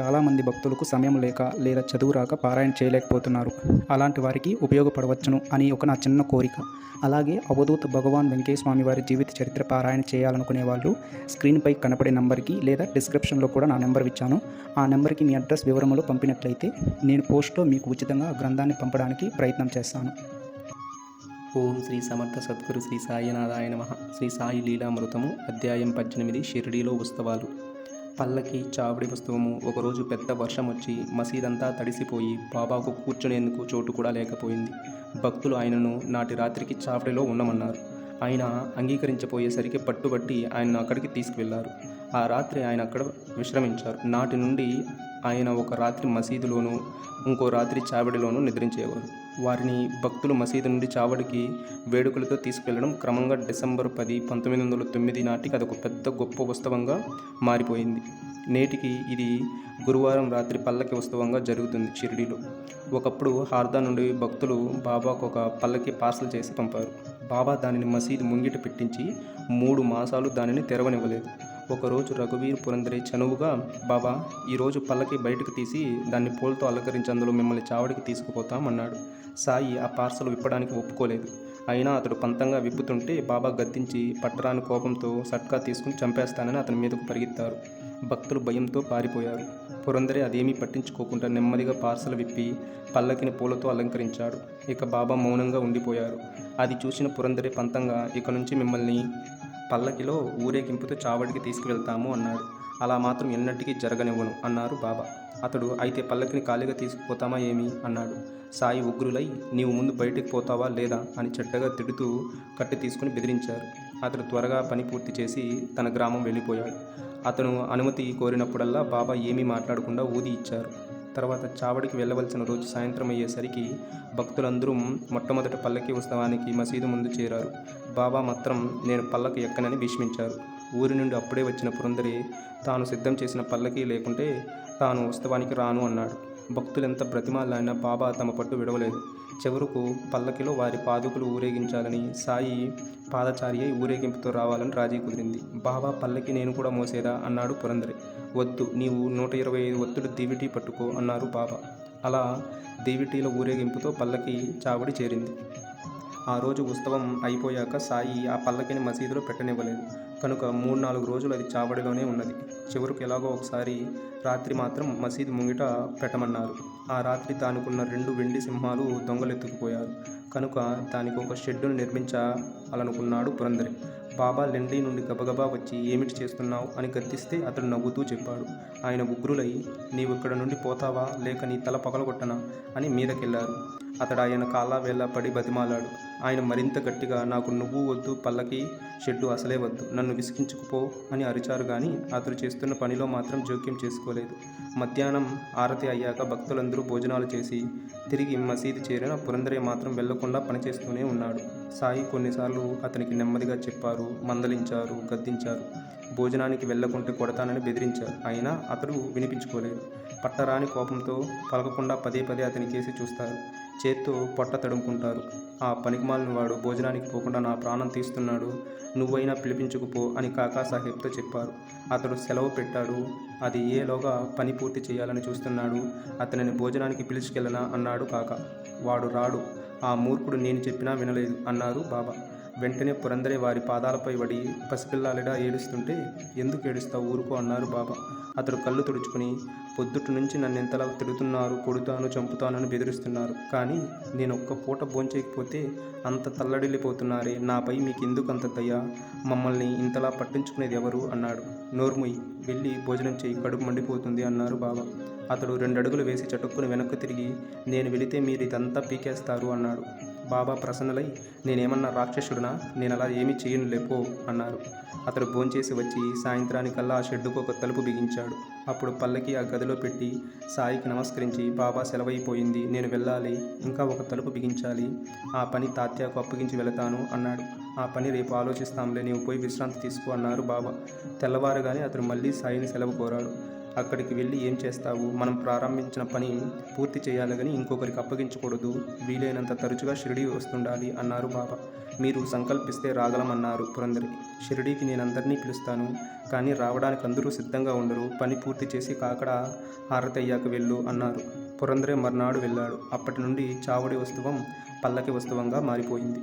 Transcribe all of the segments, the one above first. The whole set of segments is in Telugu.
చాలామంది భక్తులకు సమయం లేక లేదా చదువు రాక పారాయణ చేయలేకపోతున్నారు. అలాంటి వారికి ఉపయోగపడవచ్చును అని ఒక నా చిన్న కోరిక. అలాగే అవధూత భగవాన్ వెంకయ్య స్వామి వారి జీవిత చరిత్ర పారాయణ చేయాలనుకునే వాళ్ళు స్క్రీన్పై కనపడే నంబర్కి లేదా డిస్క్రిప్షన్లో కూడా నా నెంబర్ ఇచ్చాను. ఆ నెంబర్కి మీ అడ్రస్ వివరములు పంపినట్లయితే నేను పోస్ట్లో మీకు ఉచితంగా ఆ గ్రంథాన్ని పంపడానికి ప్రయత్నం చేస్తాను. ఓం శ్రీ సమర్థ సద్గురు శ్రీ సాయినాథాయ నమ శ్రీ సాయి లీలామృతము అధ్యాయం పద్దెనిమిది షిరిడీలో ఉత్సవాలు. పల్లకి చావడి వస్తువము. ఒకరోజు పెద్ద వర్షం వచ్చి మసీదంతా తడిసిపోయి బాబాకు కూర్చునేందుకు చోటు కూడా లేకపోయింది. భక్తులు ఆయనను నాటి రాత్రికి చావడిలో ఉండమన్నారు. ఆయన అంగీకరించపోయేసరికి పట్టుబట్టి ఆయనను అక్కడికి తీసుకువెళ్ళారు. ఆ రాత్రి ఆయన అక్కడ విశ్రమించారు. నాటి నుండి ఆయన ఒక రాత్రి మసీదులోను ఇంకో రాత్రి చావడిలోనూ నిద్రించేవారు. వారిని భక్తులు మసీదు నుండి చావడికి వేడుకలతో తీసుకెళ్ళడం క్రమంగా డిసెంబర్ పది పంతొమ్మిది వందల తొమ్మిది నాటికి అదొక పెద్ద గొప్ప ఉత్సవంగా మారిపోయింది. నేటికి ఇది గురువారం రాత్రి పల్లకి ఉత్సవంగా జరుగుతుంది షిరిడీలో. ఒకప్పుడు హార్దా నుండి భక్తులు బాబాకు ఒక పల్లకి పార్సల్ చేసి పంపారు. బాబా దానిని మసీదు ముంగిట పెట్టించి మూడు మాసాలు దానిని తెరవనివ్వలేదు. ఒకరోజు రఘువీర్ పురందరే చనువుగా బాబా ఈరోజు పల్లకి బయటకు తీసి దాన్ని పూలతో అలంకరించి అందులో మిమ్మల్ని చావడికి తీసుకుపోతాం అన్నాడు సాయి ఆ పార్సల్ విప్పడానికి ఒప్పుకోలేదు. అయినా అతడు పంతంగా విప్పుతుంటే బాబా గద్దించి పట్టరాని కోపంతో సట్కా తీసుకుని చంపేస్తానని అతని మీదకు పరిగెత్తారు. భక్తులు భయంతో పారిపోయారు. పురందరే అదేమీ పట్టించుకోకుండా నెమ్మదిగా పార్సల్ విప్పి పల్లకిని పూలతో అలంకరించాడు. ఇక బాబా మౌనంగా ఉండిపోయారు. అది చూసిన పురందరే పంతంగా ఇక నుంచి మిమ్మల్ని పల్లకిలో ఊరేగింపుతో చావడికి తీసుకువెళ్తాము అన్నాడు అలా మాత్రం ఎన్నటికీ జరగనివ్వను అన్నారు బాబా. అతడు అయితే పల్లకిని ఖాళీగా తీసుకుపోతామా ఏమి అన్నాడు. సాయి ఉగ్రులై నీవు ముందు బయటికి పోతావా లేదా అని చెడ్డగా తిడుతూ కట్టి తీసుకుని బెదిరించారు. అతడు త్వరగా పని పూర్తి చేసి తన గ్రామం వెళ్ళిపోయాడు. అతను అనుమతి కోరినప్పుడల్లా బాబా ఏమీ మాట్లాడకుండా ఊది ఇచ్చారు. తర్వాత చావడికి వెళ్ళవలసిన రోజు సాయంత్రం అయ్యేసరికి భక్తులందరూ మొట్టమొదటి పల్లకి ఉత్సవానికి మసీదు ముందు చేరారు. బాబా మాత్రం నేను పల్లకి ఎక్కనని భీష్మించారు. ఊరి నుండి అప్పుడే వచ్చిన పురందరి తాను సిద్ధం చేసిన పల్లకి లేకుంటే తాను ఉత్సవానికి రాను అన్నాడు. భక్తులెంత బ్రతిమాలైనా బాబా తమ పట్టు విడవలేదు. చివరకు పల్లకిలో వారి పాదుకులు ఊరేగించాలని సాయి పాదచారి అయి ఊరేగింపుతో రావాలని రాజీ కుదిరింది. బాబా పల్లకి నేను కూడా మోసేదా అన్నాడు పురందరి. వద్దు నీవు నూట ఇరవై ఐదు ఒత్తులు దీవిటి పట్టుకో అన్నారు బాబా. అలా దీవిటీల ఊరేగింపుతో పల్లకి చావడి చేరింది. ఆ రోజు ఉత్సవం అయిపోయాక సాయి ఆ పల్లకిని మసీదులో పెట్టనివ్వలేదు. కనుక మూడు నాలుగు రోజులు అది చావడిలోనే ఉన్నది. చివరికి ఎలాగో ఒకసారి రాత్రి మాత్రం మసీదు ముంగిట పెట్టమన్నారు. ఆ రాత్రి తానుకున్న రెండు వెండి సింహాలు దొంగలెత్తుకుపోయారు. కనుక దానికి ఒక షెడ్డును నిర్మించాలనుకున్నాడు పురంధరి బాబా లెండీ నుండి గబగబా వచ్చి ఏమిటి చేస్తున్నావు? అని గద్దిస్తే అతడు నవ్వుతూ చెప్పాడు. ఆయన ఉగ్రులై నీవు ఇక్కడ నుండి పోతావా? లేక నీ తల పగలగొట్టనా? అని మీదకెళ్ళారు. అతడు ఆయన కాళ్ళ వేళ్ళ పడి బతిమాలాడు. ఆయన మరింత గట్టిగా నాకు నువ్వు వద్దు పల్లకి షెడ్డు అసలే వద్దు నన్ను విసిగించుకుపో అని అరిచారు కానీ అతడు చేస్తున్న పనిలో మాత్రం జోక్యం చేసుకోలేదు. మధ్యాహ్నం ఆరతి అయ్యాక భక్తులందరూ భోజనాలు చేసి తిరిగి మసీదు చేరిన పురందరే మాత్రం వెళ్ళకుండా పనిచేస్తూనే ఉన్నాడు. సాయి కొన్నిసార్లు అతనికి నెమ్మదిగా చెప్పారు మందలించారు గద్దించారు. భోజనానికి వెళ్ళకుంటే కొడతానని బెదిరించారు. అయినా అతడు వినిపించుకోలేదు. పట్టరాని కోపంతో పలకకుండా పదే పదే అతని కేసి చూస్తారు. చేత్తో పొట్ట తడుముకుంటారు. ఆ పనికిమాలిన వాడు భోజనానికి పోకుండా నా ప్రాణం తీస్తున్నాడు. నువ్వైనా పిలిపించుకుపో అని కాకా సాహెబ్తో చెప్పారు. అతడు సెలవు పెట్టాడు. అది ఏలోగా పని పూర్తి చేయాలని చూస్తున్నాడు. అతనిని భోజనానికి పిలుచుకెళ్ళనా? అన్నాడు కాక. వాడు రాడు. ఆ మూర్ఖుడు నేను చెప్పినా వినలేదు అన్నారు బాబా. వెంటనే పురందరే వారి పాదాలపై పడి పసిపిల్లాలిడా ఏడుస్తుంటే ఎందుకు ఏడుస్తావు? ఊరుకో అన్నారు బాబా. అతడు కళ్ళు తుడుచుకుని పొద్దుటి నుంచి నన్ను ఎంతలా తిడుతున్నారు? కొడుతాను చంపుతానని బెదిరిస్తున్నారు. కానీ నేను ఒక్క పూట భోంచేయకపోతే అంత తల్లడిల్లిపోతున్నారే. నాపై మీకు ఎందుకు అంత దయ? మమ్మల్ని ఇంతలా పట్టించుకునేది ఎవరు అన్నాడు. నోర్ముయ్ వెళ్ళి భోజనం చేయి. కడుపు మండిపోతుంది అన్నారు బాబా. అతడు రెండడుగులు వేసి చటుక్కుని వెనక్కు తిరిగి నేను వెళితే మీరు ఇదంతా పీకేస్తారు అన్నాడు. బాబా ప్రసన్నలై నేనేమన్నా రాక్షసుడునా? నేను అలా ఏమీ చేయను లేపో అన్నారు. అతడు భోంచేసి వచ్చి సాయంత్రానికల్లా ఆ షెడ్డుకు ఒక తలుపు బిగించాడు. అప్పుడు పల్లకి ఆ గదిలో పెట్టి సాయికి నమస్కరించి బాబా సెలవైపోయింది నేను వెళ్ళాలి ఇంకా ఒక తలుపు బిగించాలి. ఆ పని తాత్యాకు అప్పగించి వెళతాను అన్నాడు. ఆ పని రేపు ఆలోచిస్తాంలే నీవు పోయి విశ్రాంతి తీసుకో అన్నారు బాబా. తెల్లవారుగానే అతడు మళ్ళీ సాయిని సెలవు కోరాడు. అక్కడికి వెళ్ళి ఏం చేస్తావు? మనం ప్రారంభించిన పని పూర్తి చేయాలి కానీ ఇంకొకరికి అప్పగించకూడదు. వీలైనంత తరచుగా షిరిడి వస్తుండాలి అన్నారు బాబా. మీరు సంకల్పిస్తే రాగలమన్నారు పురందరి షిరిడీకి నేను అందరినీ పిలుస్తాను కానీ రావడానికి అందరూ సిద్ధంగా ఉండరు. పని పూర్తి చేసి కాకడ హారతయ్యాక వెళ్ళు అన్నారు. పురందరే మర్నాడు వెళ్ళాడు. అప్పటి నుండి చావడి వస్తువం పల్లకి వస్తువంగా మారిపోయింది.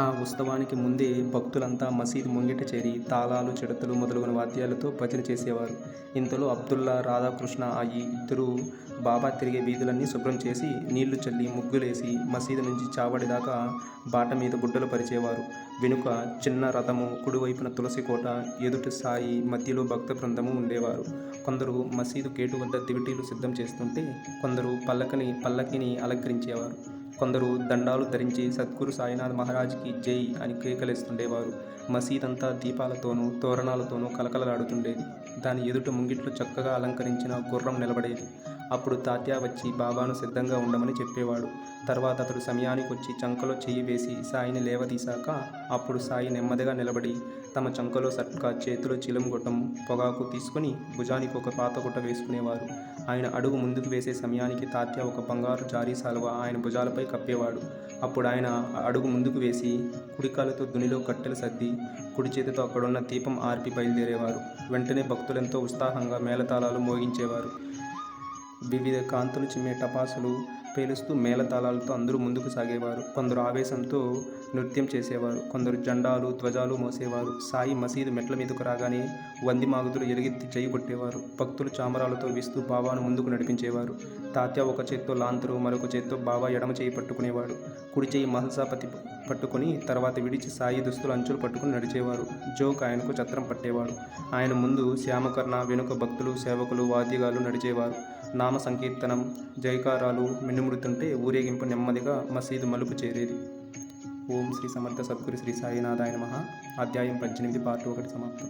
ఆ ఉత్సవానికి ముందే భక్తులంతా మసీదు ముంగిట చేరి తాళాలు చిడతలు మొదలగున వాద్యాలతో భజన చేసేవారు. ఇంతలో అబ్దుల్లా రాధాకృష్ణ ఆ ఇద్దరు బాబా తిరిగే వీధులన్నీ శుభ్రం చేసి నీళ్ళు చల్లి ముగ్గులేసి మసీదు నుంచి చావడి దాకా బాట మీద గుడ్డలు పరిచేవారు. వెనుక చిన్న రథము కుడివైపున తులసి కోట ఎదుటి సాయి మధ్యలో భక్త బృందము ఉండేవారు. కొందరు మసీదు గేటు వద్ద దివిటీలు సిద్ధం చేస్తుంటే కొందరు పల్లకని పల్లకిని అలంకరించేవారు. కొందరు దండాలు ధరించి సద్గురు సాయినాథ్ మహారాజ్కి జై అని కేకలేస్తుండేవారు. మసీదంతా దీపాలతోనూ తోరణాలతోనూ కలకలలాడుతుండేది. దాని ఎదుట ముంగిట్లో చక్కగా అలంకరించిన గుర్రం నిలబడేది. అప్పుడు తాత్యా వచ్చి బాబాను సిద్ధంగా ఉండమని చెప్పేవాడు. తర్వాత అతడు సమయానికి వచ్చి చంకలో చెయ్యి వేసి సాయిని లేవదీశాక అప్పుడు సాయి నెమ్మదిగా నిలబడి తమ చంకలో సట్కా చేతిలో చిలం గుట్టం పొగాకు తీసుకుని భుజానికి ఒక పాత గుట్ట వేసుకునేవారు. ఆయన అడుగు ముందుకు వేసే సమయానికి తాత్య ఒక బంగారు జారీ సాలువ ఆయన భుజాలపై కప్పేవాడు. అప్పుడు ఆయన అడుగు ముందుకు వేసి కుడికాలతో దునిలో కట్టెలు సర్ది కుడి చేతితో అక్కడున్న దీపం ఆర్పి బయలుదేరేవారు. వెంటనే భక్తులెంతో ఉత్సాహంగా మేళతాళాలు మోగించేవారు. వివిధ కాంతులు చిమ్మే టపాసులు పేలుస్తూ మేళతాళాలతో అందరూ ముందుకు సాగేవారు. కొందరు ఆవేశంతో నృత్యం చేసేవారు. కొందరు జెండాలు ధ్వజాలు మోసేవారు. సాయి మసీదు మెట్ల మీదకు రాగానే వంది మాగుతులు ఎలుగెత్తి చేయి కొట్టేవారు. భక్తులు చామరాలతో వీస్తూ బాబాను ముందుకు నడిపించేవారు. తాత్య ఒక చేత్తో లాంతరు మరొక చేత్తో బాబా ఎడమ చేయి పట్టుకునేవాడు. కుడి చేయి మహల్సాపతి పట్టుకుని తర్వాత విడిచి సాయి దుస్తులు అంచులు పట్టుకుని నడిచేవారు. జోక్ ఆయనకు చత్రం పట్టేవాడు. ఆయన ముందు శ్యామకర్ణ వెనుక భక్తులు సేవకులు వాద్యగాలు నడిచేవారు. నామ సంకీర్తనం జైకారాలు మిన్నుముడుతుంటే ఊరేగింపు నెమ్మదిగా మసీదు మలుపు చేరేది. ఓం శ్రీ సమర్థ సద్గురు శ్రీ సాయినాథాయ నమ. అధ్యాయం పద్దెనిమిది పార్ట్ ఒకటి సమాప్తం.